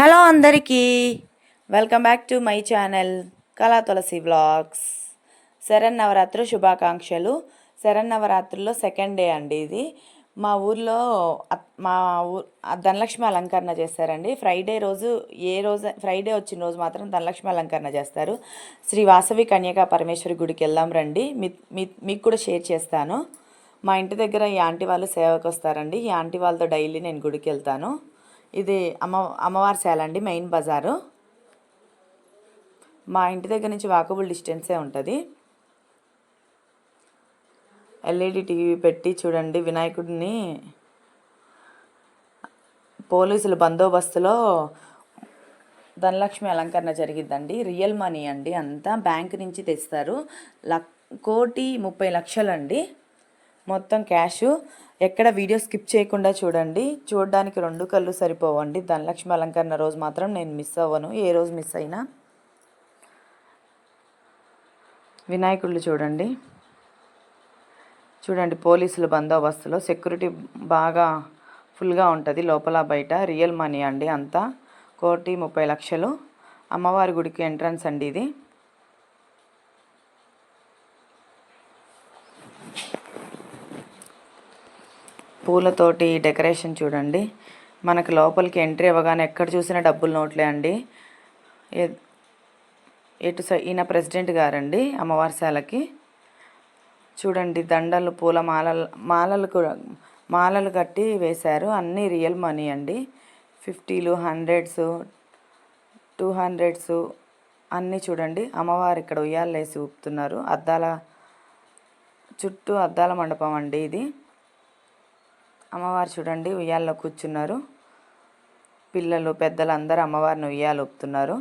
Hello అందరికీ. Welcome back to my channel Kala Tulasi vlogs. Sharannavaratri శుభాకాంక్షలు. శరన్నవరాత్రుల్లో second day అండి ఇది. మా ఊర్లో మా ఊ ధనలక్ష్మి అలంకరణ చేస్తారండి. ఫ్రైడే రోజు ఏ రోజు ఫ్రైడే వచ్చిన రోజు మాత్రం ధనలక్ష్మి అలంకరణ చేస్తారు. శ్రీ వాసవి కన్యకా పరమేశ్వరి గుడికి వెళ్దాం రండి. మీ- మీకు కూడా షేర్ చేస్తాను. మా ఇంటి దగ్గర ఈ ఆంటీ వాళ్ళు సేవకు వస్తారండి ఈ ఆంటీ వాళ్ళతో డైలీ నేను గుడికి వెళ్తాను. ఇది అమ్మ అమ్మవారి శాల అండి మెయిన్ బజారు. మా ఇంటి దగ్గర నుంచి వాకబుల్ డిస్టెన్సే ఉంటుంది. ఎల్ఈడి టీవీ పెట్టి చూడండి వినాయకుడిని పోలీసుల బందోబస్తులో ధనలక్ష్మి అలంకరణ జరిగిద్దండి. రియల్ మనీ అండి అంతా బ్యాంక్ నుంచి తెస్తారు. లక్ కోటి ముప్పై లక్షలండి. మొత్తం క్యాష్. ఎక్కడ వీడియో స్కిప్ చేయకుండా చూడండి. చూడడానికి రెండు కళ్ళు సరిపోవండి. ధనలక్ష్మి అలంకరణ రోజు మాత్రం నేను మిస్ అవ్వను. ఏ రోజు మిస్ అయినా. వినాయకుళ్ళు చూడండి. చూడండి పోలీసుల బందోబస్తులో. సెక్యూరిటీ బాగా ఫుల్గా ఉంటుంది. లోపల బయట రియల్ మనీ అండి అంతా. కోటి ముప్పై లక్షలు. అమ్మవారి గుడికి ఎంట్రన్స్ అండి ఇది. పూలతోటి డెకరేషన్ చూడండి. మనకు లోపలికి ఎంట్రీ ఇవ్వగానే ఎక్కడ చూసినా డబ్బులు నోట్లే అండి. ఎటు ఈయన ప్రెసిడెంట్ గారండి అమ్మవారి శాలకి చూడండి దండలు పూల మాలలు మాలలు కూడా మాలలు కట్టి వేశారు. అన్నీ రియల్ మనీ అండి. ఫిఫ్టీలు హండ్రెడ్స్ టూ హండ్రెడ్స్ అన్నీ చూడండి. అమ్మవారు ఇక్కడ ఉయ్యాలు వేసి ఊపుతున్నారు. అద్దాల చుట్టూ అద్దాల మండపం అండి ఇది. అమ్మవారు చూడండి ఉయ్యాల్లో కూర్చున్నారు. పిల్లలు పెద్దలు అందరూ అమ్మవారిని ఉయ్యాలు ఒప్పుతున్నారు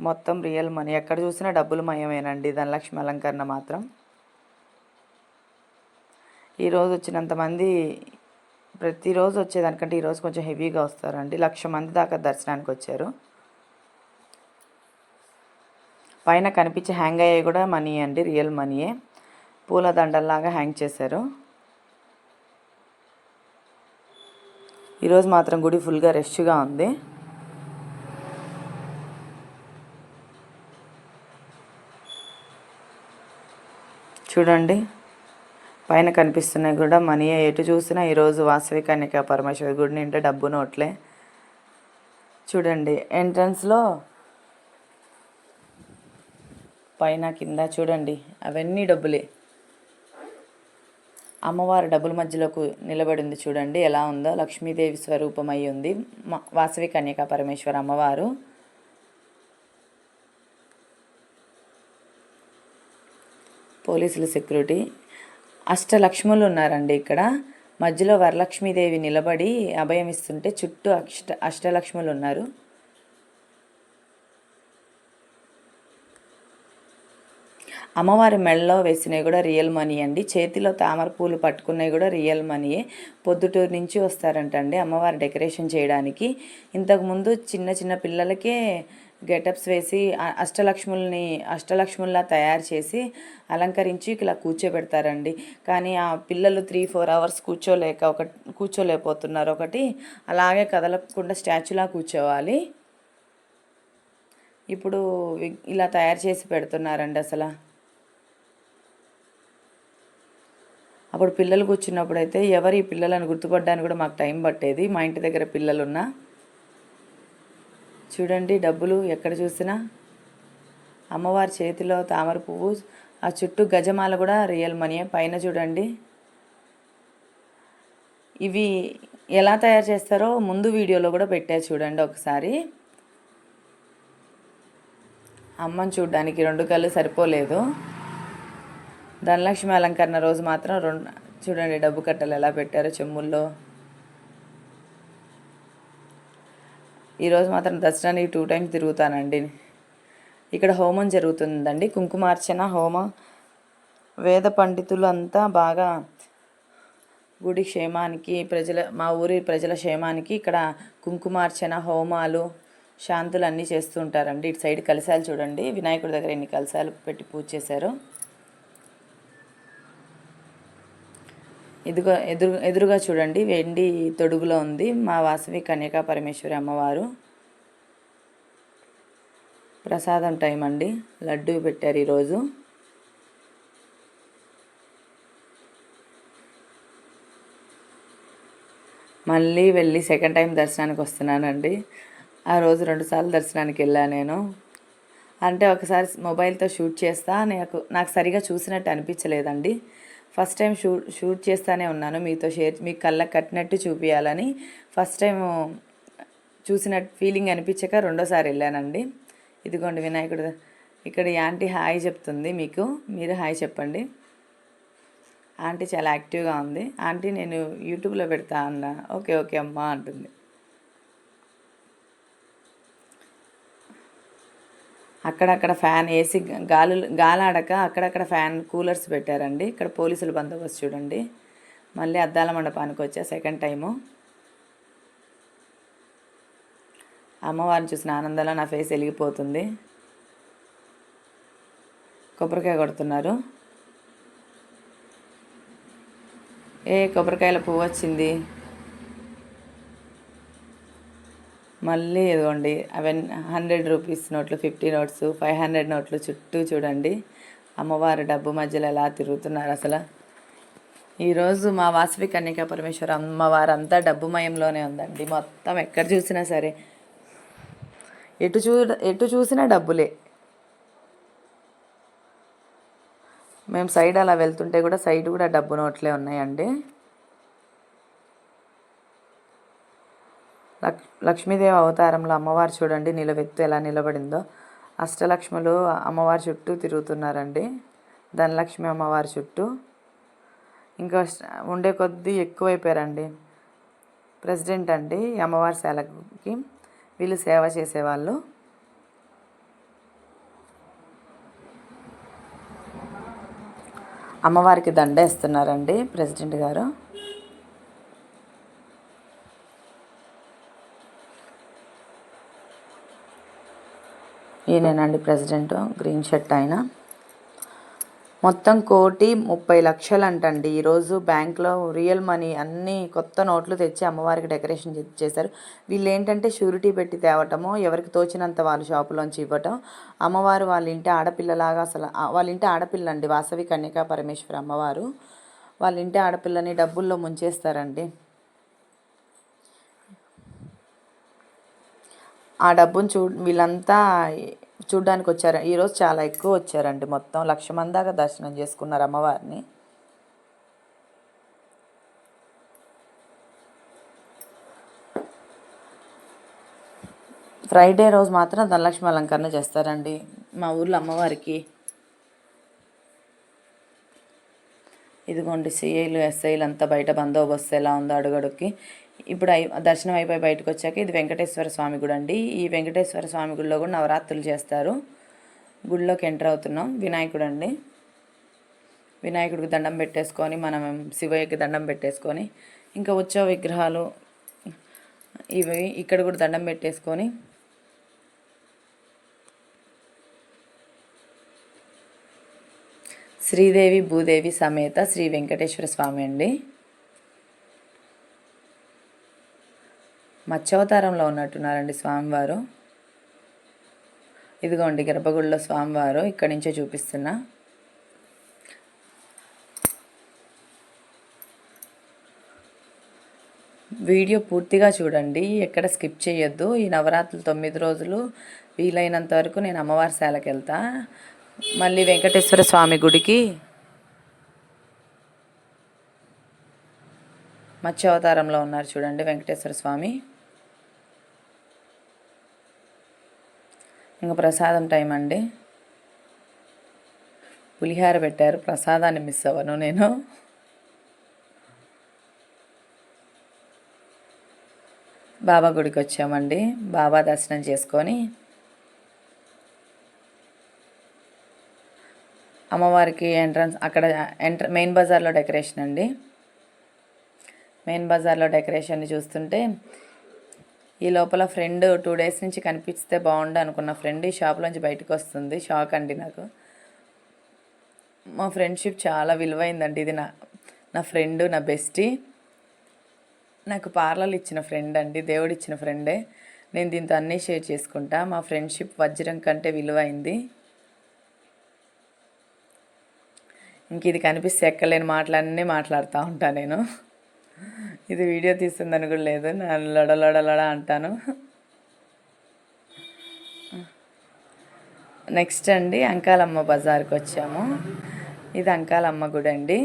మొత్తం రియల్ మనీ. ఎక్కడ చూసినా డబ్బులు మయమేనండి ధనలక్ష్మి అలంకరణ మాత్రం. ఈరోజు వచ్చినంతమంది ప్రతిరోజు వచ్చేదానికంటే ఈరోజు కొంచెం హెవీగా వస్తారండి. లక్ష మంది దాకా దర్శనానికి వచ్చారు. పైన కనిపించే హ్యాంగ్ అయ్యే కూడా మనీ అండి రియల్ మనీయే. పూల దండల్లాగా హ్యాంగ్ చేశారు. ఈరోజు మాత్రం గుడి ఫుల్గా రష్గా ఉంది. చూడండి పైన కనిపిస్తున్నాయి కూడా మనీ ఎటు చూసినా ఈరోజు వాసవి కన్యక పరమేశ్వరి గుడి నింటే డబ్బు నోట్లే. చూడండి ఎంట్రన్స్లో పైన కింద చూడండి అవన్నీ డబ్బులే. అమ్మవారు డబ్బుల మధ్యలోకి నిలబడింది చూడండి. ఎలా ఉందో లక్ష్మీదేవి స్వరూపం అయి ఉంది వాసవి కన్యకా పరమేశ్వర అమ్మవారు. పోలీసుల సెక్యూరిటీ. అష్టలక్ష్ములు ఉన్నారండి ఇక్కడ. మధ్యలో వరలక్ష్మీదేవి నిలబడి అభయం ఇస్తుంటే చుట్టూ అష్ట అష్టలక్ష్ములు ఉన్నారు. అమ్మవారి మెడలో వేసినవి కూడా రియల్ మనీ అండి. చేతిలో తామర పూలు పట్టుకున్నవి కూడా రియల్ మనీయే పొద్దుటూరు నుంచి వస్తారంటండి అమ్మవారి డెకరేషన్ చేయడానికి. ఇంతకుముందు చిన్న చిన్న పిల్లలకే గెటప్స్ వేసి అష్టలక్ష్ముల్ని అష్టలక్ష్ముల్లా తయారు చేసి అలంకరించి ఇలా కూర్చోబెడతారండి. కానీ ఆ పిల్లలు త్రీ ఫోర్ అవర్స్ కూర్చోలేక ఒక కూర్చోలేకపోతున్నారు ఒకటి. అలాగే కదలకుండా స్టాచ్యూలా కూర్చోవాలి. ఇప్పుడు ఇలా తయారు చేసి పెడుతున్నారండి అసలు. అప్పుడు పిల్లలు కూర్చున్నప్పుడు అయితే ఎవరు ఈ పిల్లలను గుర్తుపడడానికి కూడా మాకు టైం పట్టేది. మా ఇంటి దగ్గర పిల్లలున్నా. చూడండి డబ్బులు ఎక్కడ చూసినా. అమ్మవారి చేతిలో తామర పువ్వు ఆ చుట్టూ గజమాల కూడా రియల్ మనీ పైన చూడండి. ఇవి ఎలా తయారు చేస్తారో ముందు వీడియోలో కూడా పెట్టా చూడండి ఒకసారి. అమ్మని చూడడానికి రెండు కళ్ళు సరిపోలేదు. ధనలక్ష్మి అలంకరణ రోజు మాత్రం రెండు చూడండి డబ్బు కట్టలు ఎలా పెట్టారో చెమ్ముల్లో ఈరోజు మాత్రం దసరానికి టూ టైమ్స్ తిరుగుతానండి. ఇక్కడ హోమం జరుగుతుందండి. కుంకుమార్చన హోమ వేద పండితులు అంతా బాగా గుడి క్షేమానికి ప్రజల మా ఊరి ప్రజల క్షేమానికి ఇక్కడ కుంకుమార్చన హోమాలు శాంతులు అన్నీ చేస్తూ ఉంటారండి. ఇటు సైడ్ కలశాలు చూడండి. వినాయకుడి దగ్గర ఎన్ని కలశాలు పెట్టి పూజ చేశారు. ఇదిగో ఎదురు ఎదురుగా చూడండి వెండి తొడుగులో ఉంది మా వాసవి కన్యకా పరమేశ్వరి అమ్మవారు. ప్రసాదం టైం అండి లడ్డు పెట్టారు ఈరోజు. మళ్ళీ వెళ్ళి సెకండ్ టైం దర్శనానికి వస్తున్నానండి. ఆ రోజు రెండుసార్లు దర్శనానికి వెళ్ళాను నేను. అంటే ఒకసారి మొబైల్తో షూట్ చేస్తా నాకు నాకు సరిగా చూసినట్టు అనిపించలేదండి. ఫస్ట్ టైం షూట్ షూట్ చేస్తానే ఉన్నాను. మీతో షేర్ మీకు కళ్ళకు కట్టినట్టు చూపించాలని ఫస్ట్ టైం చూసినట్టు ఫీలింగ్ అనిపించక రెండోసారి వెళ్ళానండి. ఇదిగోండి వినాయకుడు. ఇక్కడ యాంటీ హాయ్ చెప్తుంది మీకు. మీరు హాయ్ చెప్పండి. ఆంటీ చాలా యాక్టివ్గా ఉంది. ఆంటీ నేను యూట్యూబ్లో పెడతా అన్న. ఓకే ఓకే అమ్మా అంటుంది. అక్కడక్కడ ఫ్యాన్ ఏసీ గాలు గాలాడక అక్కడక్కడ ఫ్యాన్ కూలర్స్ పెట్టారండి. ఇక్కడ పోలీసులు బందోబస్తు చూడండి. మళ్ళీ అద్దాల మండపానికి వచ్చా సెకండ్ టైము. అమ్మవారిని చూసిన ఆనందంలో నా ఫేస్ వెలిగిపోతుంది. కొబ్బరికాయ కొడుతున్నారు. ఏ కొబ్బరికాయల పువ్వు వచ్చింది? మళ్ళీ ఇదిగోండి అవన్నీ హండ్రెడ్ రూపీస్ నోట్లు ఫిఫ్టీ నోట్స్ ఫైవ్ హండ్రెడ్ నోట్లు చుట్టూ చూడండి. అమ్మవారి డబ్బు మధ్యలో ఎలా తిరుగుతున్నారు అసలు. ఈరోజు మా వాసవి కన్యకా పరమేశ్వర అమ్మవారు అంతా డబ్బుమయంలోనే ఉందండి. మొత్తం ఎక్కడ చూసినా సరే. ఎటు చూ ఎటు చూసినా డబ్బులే. మేము సైడ్ అలా వెళ్తుంటే కూడా సైడ్ కూడా డబ్బు నోట్లే ఉన్నాయండి. లక్ లక్ష్మీదేవి అవతారంలో అమ్మవారు చూడండి నిలవెత్తు ఎలా నిలబడిందో. అష్టలక్ష్ములు అమ్మవారి చుట్టూ తిరుగుతున్నారండి. ధనలక్ష్మి అమ్మవారి చుట్టూ. ఇంకా ఉండే కొద్దీ ఎక్కువైపోయారండి. ప్రెసిడెంట్ అండి అమ్మవారి శాలకి వీళ్ళు సేవ చేసేవాళ్ళు. అమ్మవారికి దండ ఇస్తున్నారండి ప్రెసిడెంట్ గారు. ఈయనేనండి ప్రెసిడెంట్ గ్రీన్ షర్ట్ ఆయన. మొత్తం కోటి ముప్పై లక్షలు అంటండి ఈరోజు బ్యాంక్లో రియల్ మనీ అన్నీ కొత్త నోట్లు తెచ్చి అమ్మవారికి డెకరేషన్ చేశారు. వీళ్ళు ఏంటంటే షూరిటీ పెట్టి తేవటము ఎవరికి తోచినంత వాళ్ళ షాపులోంచి ఇవ్వటం. అమ్మవారు వాళ్ళ ఇంటి ఆడపిల్లలాగా అసలు వాళ్ళ ఇంటి ఆడపిల్ల అండి వాసవి కన్యకా పరమేశ్వర అమ్మవారు. వాళ్ళ ఇంటి ఆడపిల్లని డబ్బుల్లో ముంచేస్తారండి. ఆ డబ్బును చూ వీళ్ళంతా చూడ్డానికి వచ్చారు. ఈరోజు చాలా ఎక్కువ వచ్చారండి మొత్తం. లక్ష మంది దాకా దర్శనం చేసుకున్నారు అమ్మవారిని. ఫ్రైడే రోజు మాత్రం ధనలక్ష్మి అలంకరణ చేస్తారండి మా ఊర్లో అమ్మవారికి. ఇదిగోండి సిఐలు ఎస్ఐలు అంతా బయట బందోబస్తు ఎలా ఉందో అడుగడుక్కి. ఇప్పుడు అయి దర్శనం అయిపోయి బయటకు వచ్చాక ఇది వెంకటేశ్వర స్వామి గుడి అండి. ఈ వెంకటేశ్వర స్వామి గుడిలో కూడా నవరాత్రులు చేస్తారు. గుడిలోకి ఎంటర్ అవుతున్నాం. వినాయకుడు అండి. వినాయకుడికి దండం పెట్టేసుకొని మనం శివయ్యకి దండం పెట్టేసుకొని ఇంకా ఉత్సవ విగ్రహాలు ఇవి ఇక్కడ కూడా దండం పెట్టేసుకొని శ్రీదేవి భూదేవి సమేత శ్రీ వెంకటేశ్వర స్వామి అండి. మత్స్యావతారంలో ఉన్నట్టున్నారండి స్వామివారు. ఇదిగోండి గర్భగుడిలో స్వామివారు ఇక్కడి నుంచే చూపిస్తున్నా. వీడియో పూర్తిగా చూడండి ఎక్కడ స్కిప్ చేయొద్దు. ఈ నవరాత్రులు తొమ్మిది రోజులు వీలైనంత వరకు నేను అమ్మవారి శాలకు వెళ్తా. మళ్ళీ వెంకటేశ్వర స్వామి గుడికి మత్స్యావతారంలో ఉన్నారు చూడండి వెంకటేశ్వర స్వామి. ఇంకా ప్రసాదం టైం అండి. పులిహార పెట్టారు. ప్రసాదాన్ని మిస్ అవ్వను నేను. బాబా గుడికి వచ్చామండి. బాబా దర్శనం చేసుకొని అమ్మవారికి ఎంట్రన్స్ అక్కడ ఎంట్ర మెయిన్ బజార్లో డెకరేషన్ అండి. మెయిన్ బజార్లో డెకరేషన్ చూస్తుంటే ఈ లోపల ఫ్రెండ్ టూ డేస్ నుంచి కనిపిస్తే బాగుండు అనుకున్న ఫ్రెండ్ ఈ షాప్లోంచి బయటకు వస్తుంది. షాక్ అండి నాకు. మా ఫ్రెండ్షిప్ చాలా విలువైందండి. ఇది నా నా ఫ్రెండ్ నా బెస్టీ. నాకు పార్లర్లు ఇచ్చిన ఫ్రెండ్ అండి. దేవుడు ఇచ్చిన ఫ్రెండే. నేను దీంతో అన్నీ షేర్ చేసుకుంటా. మా ఫ్రెండ్షిప్ వజ్రం కంటే విలువైంది. ఇంక ఇది కనిపిస్తే ఎక్కలేని మాటలన్నీ మాట్లాడుతూ ఉంటాను నేను. ఇది వీడియో తీస్తుందని కూడా లేదు. నేను లడ లడ లడ అంటాను. నెక్స్ట్ అండి అంకాలమ్మ బజార్కి వచ్చాము. ఇది అంకాలమ్మ గుడి అండి.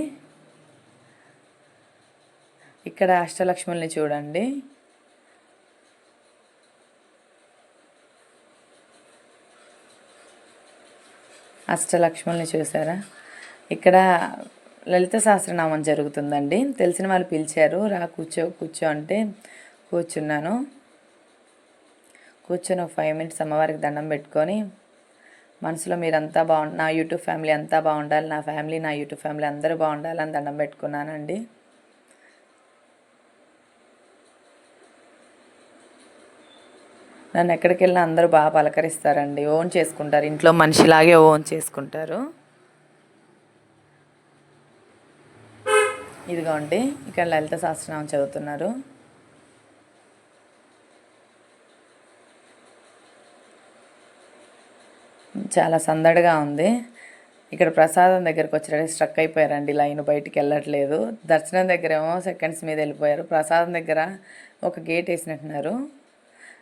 ఇక్కడ అష్టలక్ష్ముల్ని చూడండి. అష్టలక్ష్ముల్ని చూసారా? ఇక్కడ లలిత సహస్రనామం జరుగుతుందండి. తెలిసిన వాళ్ళు పిలిచారు. రా కూర్చో కూర్చో అంటే కూర్చున్నాను. కూర్చొని ఒక ఫైవ్ మినిట్స్ అమ్మవారికి దండం పెట్టుకొని మనసులో మీరంతా బాగు నా యూట్యూబ్ ఫ్యామిలీ అంతా బాగుండాలి నా ఫ్యామిలీ నా యూట్యూబ్ ఫ్యామిలీ అందరూ బాగుండాలని దండం పెట్టుకున్నానండి. నన్ను ఎక్కడికి వెళ్ళినా అందరూ బాగా పలకరిస్తారండి. ఓన్ చేసుకుంటారు. ఇంట్లో మనిషిలాగే ఓన్ చేసుకుంటారు. ఇదిగోండి ఇక్కడ లలిత సహస్రనామం చదువుతున్నారు. చాలా సందడిగా ఉంది. ఇక్కడ ప్రసాదం దగ్గరకు వచ్చేటప్పుడు స్ట్రక్ అయిపోయారండి లైన్ బయటికి వెళ్ళట్లేదు. దర్శనం దగ్గర ఏమో సెకండ్స్ మీద వెళ్ళిపోయారు. ప్రసాదం దగ్గర ఒక గేట్ వేసినట్టున్నారు.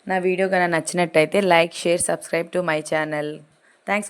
నా వీడియో కన్నా నచ్చినట్టయితే like share subscribe to my channel.